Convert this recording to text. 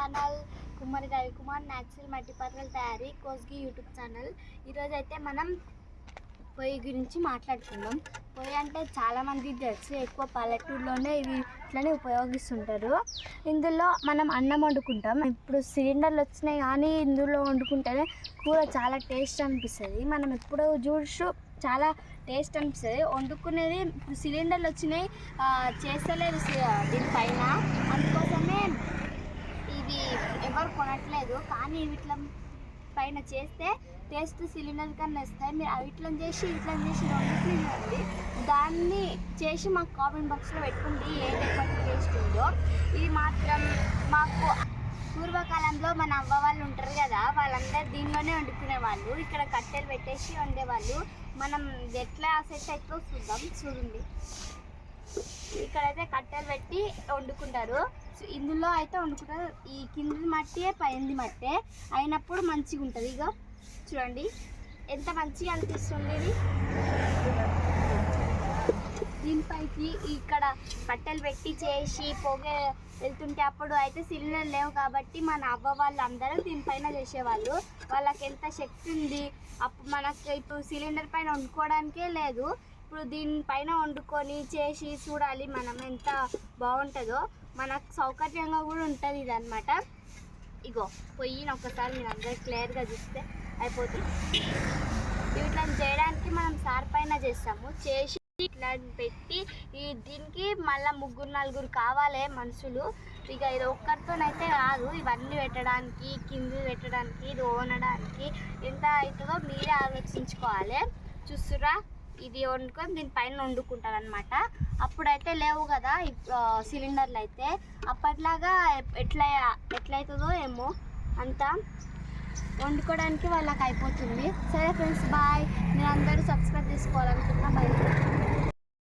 Channel కుమారి Ravikumar natural మట్టి పాత్రల తయారీ కోస్గి యూట్యూబ్ ఛానల్. ఈరోజు అయితే మనం పొయ్యి గురించి మాట్లాడుకుందాం. పొయ్యి అంటే చాలామంది తెలుసు ఎక్కువ పల్లెటూరులోనే ఇవి ఇట్లనే ఉపయోగిస్తుంటారు. ఇందులో మనం అన్నం వండుకుంటాం. ఇప్పుడు సిలిండర్లు వచ్చినాయి కానీ ఇందులో వండుకుంటేనే కూర చాలా టేస్ట్ అనిపిస్తుంది. మనం ఎప్పుడు చూసు చాలా టేస్ట్ అనిపిస్తుంది. వండుకునేది ఇప్పుడు సిలిండర్లు వచ్చినాయి చేస్తలేదు దీనిపైన. అందుకోసమే ఇది ఎవరు కొనట్లేదు. కానీ వీటిలో పైన చేస్తే టేస్ట్ సిలిండర్ కన్నా ఇస్తాయి మీరు అవిట్లో చేసి ఇట్లా చేసి వండుతుంది దాన్ని చేసి మాకు కామెంట్ బాక్స్లో పెట్టుకుంది ఏది ఎప్పటి టేస్ట్ ఉందో ఇది మాత్రం మాకు పూర్వకాలంలో మన అవ్వ వాళ్ళు ఉంటారు కదా వాళ్ళందరూ దీనిలోనే వండుకునే వాళ్ళు. ఇక్కడ కట్టెలు పెట్టేసి వండేవాళ్ళు మనం ఎట్లా సెట్ అవుతుందో చూద్దాం. చూడండి. ఇక్కడైతే కట్టెలు పెట్టి వండుకుంటారు. ఇందులో అయితే వండుకుంటారు ఈ కింది మట్టి పైంది మట్టే. అయినప్పుడు మంచిగా ఉంటుంది. ఇక చూడండి. ఎంత మంచిగా అనిపిస్తుంది ఇది. దీనిపైకి ఇక్కడ కట్టెలు పెట్టి చేసి పొగ వెళ్తుంటే అప్పుడు అయితే సిలిండర్ లేవు కాబట్టి మన అవ్వ వాళ్ళు అందరూ దీనిపైన చేసేవాళ్ళు. వాళ్ళకి ఎంత శక్తి ఉంది. అప్పుడు మనకి ఇప్పుడు సిలిండర్ పైన వండుకోవడానికే లేదు. ఇప్పుడు దీనిపైన వండుకొని చేసి చూడాలి మనం ఎంత బాగుంటుందో. మనకు సౌకర్యంగా కూడా ఉంటుంది ఇది అనమాట ఇగో పొయ్యిని ఒకసారి మీరు అందరు క్లియర్గా చూస్తే అయిపోతుంది. ఇట్లా చేయడానికి మనం సార్ పైన చేస్తాము. చేసి ఇట్లా పెట్టి ఈ దీనికి మళ్ళీ ముగ్గురు నలుగురు కావాలి మనుషులు. ఇక ఇది ఒక్కరితోనైతే కాదు ఇవన్నీ పెట్టడానికి కింది పెట్టడానికి ఇది ఓనడానికి ఎంత అవుతుందో మీరే ఆలోచించుకోవాలి. చూస్తురా? ఇది వండుకొని దీనిపైన వండుకుంటారు అనమాట అప్పుడైతే లేవు కదా సిలిండర్లు అయితే. అప్పట్లాగా ఎట్లా ఎట్లయితుందో ఏమో అంతా వండుకోవడానికి వాళ్ళకి అయిపోతుంది. సరే ఫ్రెండ్స్ బాయ్. మీరు అందరూ సబ్స్క్రైబ్ చేసుకోవాలని